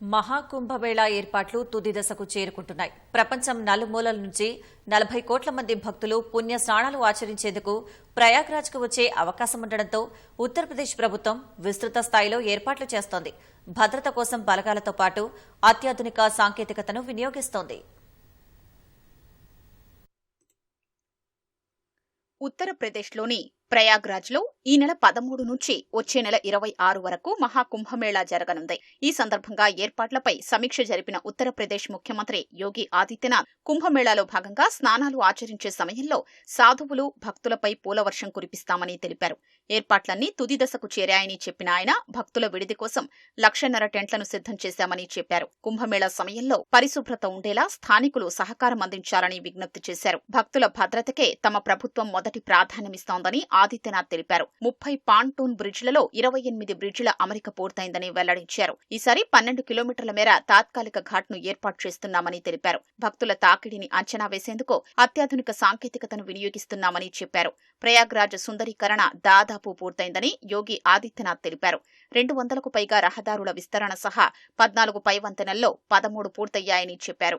మహాకుంభమేళా ఏర్పాట్లు తుది దశకు చేరుకుంటున్నాయి. ప్రపంచం నలుమూలల నుంచి నలభై కోట్ల మంది భక్తులు పుణ్య స్నానాలు ఆచరించేందుకు ప్రయాగ్రాజ్కు వచ్చే అవకాశం ఉండడంతో ఉత్తరప్రదేశ్ ప్రభుత్వం విస్తృత స్థాయిలో ఏర్పాట్లు చేస్తోంది. భద్రత కోసం బలగాలతో పాటు అత్యాధునిక సాంకేతికతను వినియోగిస్తోంది. ఉత్తరప్రదేశ్లోని ప్రయాగ్రాజ్లో ఈ నెల పదమూడు నుంచి వచ్చే నెల ఇరవై ఆరు వరకు మహాకుంభమేళా జరగనుంది. ఈ సందర్భంగా ఏర్పాట్లపై సమీక్ష జరిపిన ఉత్తరప్రదేశ్ ముఖ్యమంత్రి యోగి ఆదిత్యనాథ్ కుంభమేళాలో భాగంగా స్నానాలు ఆచరించే సమయంలో సాధువులు భక్తులపై పూలవర్షం కురిపిస్తామని తెలిపారు. ఏర్పాట్లన్నీ తుది దశకు చేరాయని చెప్పిన ఆయన భక్తుల విడిది కోసం లక్షన్నర టెంట్లను సిద్ధం చేశామని చెప్పారు. కుంభమేళా సమయంలో పరిశుభ్రత ఉండేలా స్థానికులు సహకారం అందించాలని విజ్ఞప్తి చేశారు. భక్తుల భద్రతకే తమ ప్రభుత్వం మొదటి ప్రాధాన్యమిస్తోందని ఆదిత్యనాథ్ తెలిపారు. ముప్పై పాంటూన్ బ్రిడ్జ్లలో ఇరవై ఎనిమిది బ్రిడ్జిల అమరిక పూర్తయిందని వెల్లడించారు. ఈసారి పన్నెండు కిలోమీటర్ల మేర తాత్కాలిక ఘాట్ను ఏర్పాటు చేస్తున్నామని తెలిపారు. భక్తుల తాకిడిని అంచనా వేసేందుకు అత్యాధునిక సాంకేతికతను వినియోగిస్తున్నామని చెప్పారు. ప్రయాగ్రాజ్ సుందరీకరణ దాదాపు పూర్తయిందని యోగి ఆదిత్యనాథ్ తెలిపారు. రెండు వందలకు పైగా రహదారుల విస్తరణ సహా పద్నాలుగు పై వంతెనల్లో పదమూడు పూర్తయ్యాయని చెప్పారు.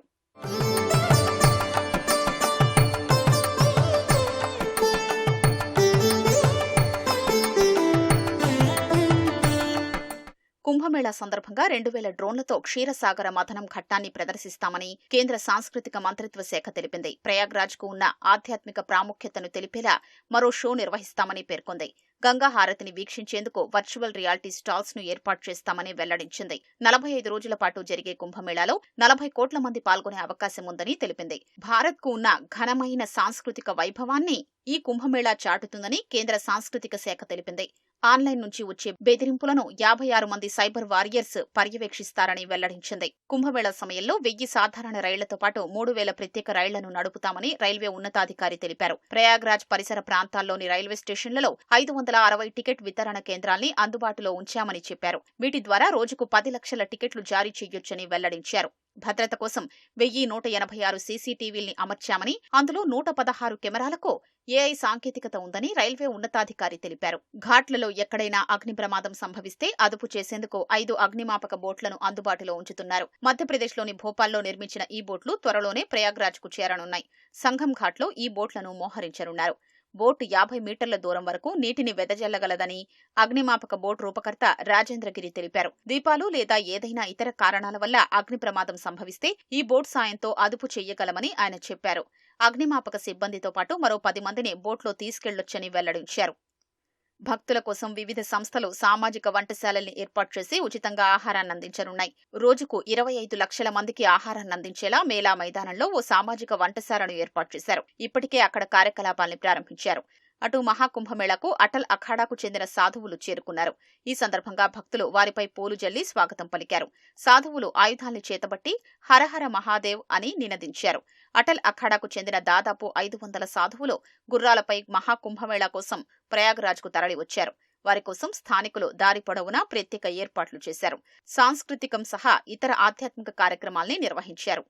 కుంభమేళా సందర్భంగా రెండు వేల డ్రోన్లతో క్షీరసాగర మథనం ఘట్టాన్ని ప్రదర్శిస్తామని కేంద్ర సాంస్కృతిక మంత్రిత్వ శాఖ తెలిపింది. ప్రయాగ్రాజ్కు ఉన్న ఆధ్యాత్మిక ప్రాముఖ్యతను తెలిపేలా మరో షో నిర్వహిస్తామని పేర్కొంది. గంగా హారతిని వీక్షించేందుకు వర్చువల్ రియాలిటీ స్టాల్స్ను ఏర్పాటు చేస్తామని వెల్లడించింది. నలభై ఐదు రోజుల పాటు జరిగే కుంభమేళాలో నలభై కోట్ల మంది పాల్గొనే అవకాశం ఉందని తెలిపింది. భారత్కు ఉన్న ఘనమైన సాంస్కృతిక వైభవాన్ని ఈ కుంభమేళా చాటుతుందని కేంద్ర సాంస్కృతిక శాఖ తెలిపింది. ఆన్లైన్ నుంచి వచ్చే బెదిరింపులను యాభై ఆరు మంది సైబర్ వారియర్స్ పర్యవేక్షిస్తారని వెల్లడించింది. కుంభమేళ సమయంలో వెయ్యి సాధారణ రైళ్ళతో పాటు మూడు వేల ప్రత్యేక రైళ్ళను నడుపుతామని రైల్వే ఉన్నతాధికారి తెలిపారు. ప్రయాగ్రాజ్ పరిసర ప్రాంతాల్లోని రైల్వే స్టేషన్లలో ఐదు వందల అరవై టికెట్ వితరణ కేంద్రాల్ని అందుబాటులో ఉంచామని చెప్పారు. వీటి ద్వారా రోజుకు పది లక్షల టికెట్లు జారీ చేయొచ్చని వెల్లడించారు. భద్రత కోసం వెయ్యి నూట ఎనభై ఆరు సీసీటీవీల్ని అమర్చామని అందులో నూట పదహారు కెమెరాలకు ఏఐ సాంకేతికత ఉందని రైల్వే ఉన్నతాధికారి తెలిపారు. ఘాట్లలో ఎక్కడైనా అగ్ని ప్రమాదం సంభవిస్తే అదుపు చేసేందుకు ఐదు అగ్నిమాపక బోట్లను అందుబాటులో ఉంచుతున్నారు. మధ్యప్రదేశ్లోని భోపాల్లో నిర్మించిన ఈ బోట్లు త్వరలోనే ప్రయాగ్రాజ్కు చేరనున్నాయి. సంఘం ఘాట్లో ఈ బోట్లను మోహరించనున్నారు. బోటు యాభై మీటర్ల దూరం వరకు నీటిని వెదజల్లగలదని అగ్నిమాపక బోట్ రూపకర్త రాజేంద్రగిరి తెలిపారు. దీపాలు లేదా ఏదైనా ఇతర కారణాల వల్ల అగ్ని ప్రమాదం సంభవిస్తే ఈ బోట్ సాయంతో అదుపు చెయ్యగలమని ఆయన చెప్పారు. అగ్నిమాపక సిబ్బందితో పాటు మరో పది మందిని బోట్లో తీసుకెళ్ళొచ్చని వెల్లడించారు. భక్తుల కోసం వివిధ సంస్థలు సామాజిక వంటశాలల్ని ఏర్పాటు చేసి ఉచితంగా ఆహారాన్ని అందించనున్నాయి. రోజుకు ఇరవై ఐదు లక్షల మందికి ఆహారాన్ని అందించేలా మేళా మైదానంలో ఓ సామాజిక వంటశాలను ఏర్పాటు చేశారు. ఇప్పటికే అక్కడ కార్యకలాపాల్ని ప్రారంభించారు. అటు మహాకుంభమేళకు అటల్ అఖాడాకు చెందిన సాధువులు చేరుకున్నారు. ఈ సందర్భంగా భక్తులు వారిపై పూలు జల్లి స్వాగతం పలికారు. సాధువులు ఆయుధాల్ని చేతబట్టి హరహర మహాదేవ్ అని నినదించారు. అటల్ అఖాడాకు చెందిన దాదాపు ఐదు వందల సాధువులు గుర్రాలపై మహాకుంభమేళా కోసం ప్రయాగ్రాజ్కు తరలివచ్చారు. వారి కోసం స్థానికులు దారి పొడవునా ప్రత్యేక ఏర్పాట్లు చేశారు. సాంస్కృతికం సహా ఇతర ఆధ్యాత్మిక కార్యక్రమాల్ని నిర్వహించారు.